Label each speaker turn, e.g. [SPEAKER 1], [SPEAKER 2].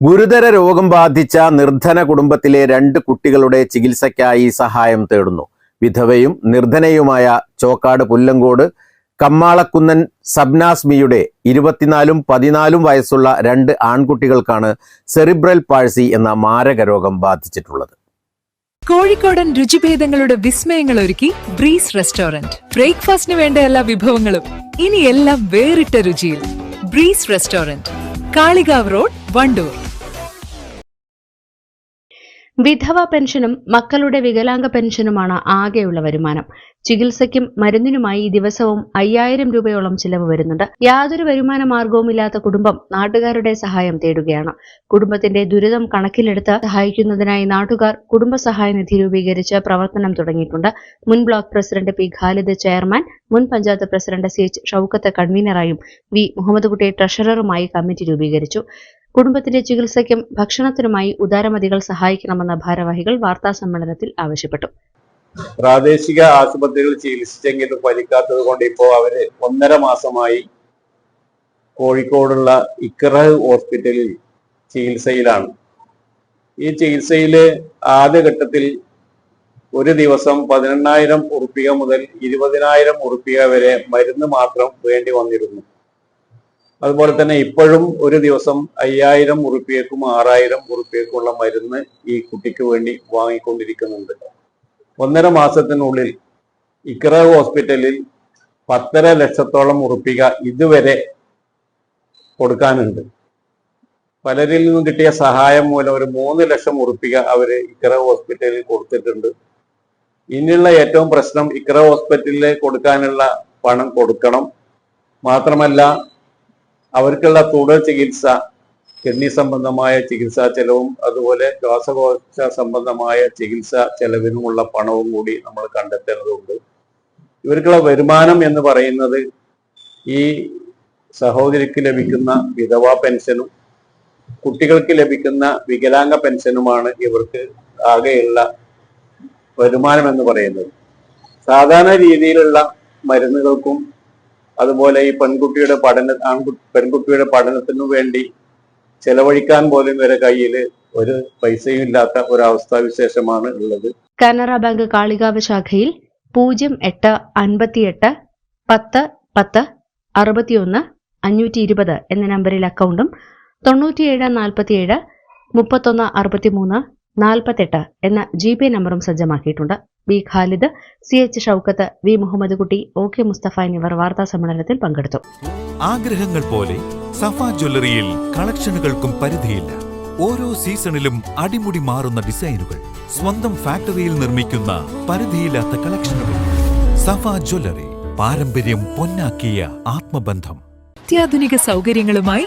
[SPEAKER 1] ഗുരുതര രോഗം ബാധിച്ച നിർധന കുടുംബത്തിലെ രണ്ട് കുട്ടികളുടെ ചികിത്സയ്ക്കായി സഹായം തേടുന്നു. വിധവയും നിർധനയുമായ ചോക്കാട് പുല്ലങ്കോട് കമ്മാളക്കുന്നൻ സബ്നാസ്മിയുടെ ഇരുപത്തിനാലും പതിനാലും വയസ്സുള്ള രണ്ട് ആൺകുട്ടികൾക്കാണ് സെറിബ്രൽ പാഴ്സി എന്ന മാരക രോഗം ബാധിച്ചിട്ടുള്ളത്.
[SPEAKER 2] കോഴിക്കോടൻ രുചിഭേദങ്ങളുടെ വിസ്മയങ്ങൾ ഒരുക്കി ബ്രീസ് റെസ്റ്റോറന്റ് ബ്രേക്ക്ഫാസ്റ്റിന് വേണ്ട എല്ലാ വിഭവങ്ങളും ഇനി എല്ലാം വേറിട്ട രുചിയിൽ. Breeze restaurant Kalikavu road Wandoor.
[SPEAKER 3] വിധവ പെൻഷനും മക്കളുടെ വികലാംഗ പെൻഷനുമാണ് ആകെയുള്ള വരുമാനം. ചികിത്സയ്ക്കും മരുന്നിനുമായി ദിവസവും അയ്യായിരം രൂപയോളം ചിലവ് വരുന്നുണ്ട്. യാതൊരു വരുമാന മാർഗവും ഇല്ലാത്ത കുടുംബം നാട്ടുകാരുടെ സഹായം തേടുകയാണ്. കുടുംബത്തിന്റെ ദുരിതം കണക്കിലെടുത്ത് സഹായിക്കുന്നതിനായി നാട്ടുകാർ കുടുംബസഹായ നിധി രൂപീകരിച്ച് പ്രവർത്തനം തുടങ്ങിയിട്ടുണ്ട്. മുൻ block president P. Khalid chairman മുൻ panchayat president C. H. Shoukath കൺവീനറായും V. Muhammad Kutty ട്രഷററുമായി കമ്മിറ്റി രൂപീകരിച്ചു. കുടുംബത്തിന്റെ ചികിത്സയ്ക്കും ഭക്ഷണത്തിനുമായി ഉദാരമതികൾ സഹായിക്കണമെന്ന ഭാരവാഹികൾ വാർത്താ സമ്മേളനത്തിൽ ആവശ്യപ്പെട്ടു.
[SPEAKER 4] പ്രാദേശിക ആശുപത്രികളിൽ ചികിത്സിച്ചെങ്കിലും ഫലിക്കാത്തത് കൊണ്ട് ഇപ്പോൾ അവർ ഒന്നര മാസമായി കോഴിക്കോടുള്ള ഇക്ര ഹോസ്പിറ്റലിൽ ചികിത്സയിലാണ്. ഈ ചികിത്സയിൽ ആദ്യഘട്ടത്തിൽ ഒരു ദിവസം പതിനെണ്ണായിരം ഉറുപ്പിക മുതൽ ഇരുപതിനായിരം ഉറുപ്പിക വരെ മരുന്ന് മാത്രം വേണ്ടി വന്നിരുന്നു. അതുപോലെ തന്നെ ഇപ്പോഴും ഒരു ദിവസം അയ്യായിരം ഉറുപ്പിയക്കും ആറായിരം ഉറുപ്പിയക്കുമുള്ള മരുന്ന് ഈ കുട്ടിക്ക് വേണ്ടി വാങ്ങിക്കൊണ്ടിരിക്കുന്നുണ്ട്. ഒന്നര മാസത്തിനുള്ളിൽ ഇക്ര ഹോസ്പിറ്റലിൽ പത്തര ലക്ഷത്തോളം ഉറുപ്പിക ഇതുവരെ കൊടുക്കാനുണ്ട്. പലരിൽ നിന്നും കിട്ടിയ സഹായം മൂലം ഒരു മൂന്ന് ലക്ഷം ഉറുപ്പിക അവർ ഇക്ര ഹോസ്പിറ്റലിൽ കൊടുത്തിട്ടുണ്ട്. ഇനിയുള്ള ഏറ്റവും പ്രശ്നം ഇക്ര ഹോസ്പിറ്റലിൽ കൊടുക്കാനുള്ള പണം കൊടുക്കണം. മാത്രമല്ല അവർക്കുള്ള തുടർ ചികിത്സ കിഡ്നി സംബന്ധമായ ചികിത്സാ ചെലവും അതുപോലെ ശ്വാസകോശ സംബന്ധമായ ചികിത്സാ ചെലവിനുമുള്ള പണവും കൂടി നമ്മൾ കണ്ടെത്തേണ്ടതുണ്ട്. ഇവർക്കുള്ള വരുമാനം എന്ന് പറയുന്നത് ഈ സഹോദരിക്ക് ലഭിക്കുന്ന വിധവാ പെൻഷനും കുട്ടികൾക്ക് ലഭിക്കുന്ന വികലാംഗ പെൻഷനുമാണ് ഇവർക്ക് ആകെയുള്ള വരുമാനം എന്ന് പറയുന്നത്. സാധാരണ രീതിയിലുള്ള മരുന്നുകൾക്കും അതുപോലെ ഈ പെൺകുട്ടിയുടെ പഠന പെൺകുട്ടിയുടെ പഠനത്തിനു വേണ്ടി ചെലവഴിക്കാൻ പോലും ഇവരെ കയ്യിൽ ഒരു പൈസയും ഇല്ലാത്ത ഒരവസ്ഥാ വിശേഷമാണ് ഉള്ളത്.
[SPEAKER 3] കാനറ ബാങ്ക് കാളികാവ് ശാഖയിൽ പൂജ്യം എട്ട് അൻപത്തിയെട്ട് പത്ത് പത്ത് അറുപത്തിയൊന്ന് അഞ്ഞൂറ്റി ഇരുപത് എന്ന നമ്പറിൽ അക്കൗണ്ടും തൊണ്ണൂറ്റിയേഴ് നാൽപ്പത്തിയേഴ് മുപ്പത്തൊന്ന് അറുപത്തിമൂന്ന് നാൽപ്പത്തെട്ട് എന്ന ജി പേ നമ്പറും സജ്ജമാക്കിയിട്ടുണ്ട്. V Khalid C H Shoukath V Muhammad Kutty O K Mustafa എന്നിവർ വാർത്താ സമ്മേളനത്തിൽ പങ്കെടുത്തു.
[SPEAKER 5] ആഗ്രഹങ്ങൾ പോലെ സഫ ജ്വല്ലറിയിൽ കളക്ഷനുകൾക്കും പരിധിയില്ല. ഓരോ സീസണിലും അടിമുടി മാറുന്ന ഡിസൈനുകൾ സ്വന്തം ഫാക്ടറിയിൽ നിർമ്മിക്കുന്ന പരിധിയില്ലാത്ത കളക്ഷനുകൾ. സഫ ജ്വല്ലറി പാരമ്പര്യം പൊന്നാക്കിയ ആത്മബന്ധം.
[SPEAKER 2] അത്യാധുനിക സൗകര്യങ്ങളുമായി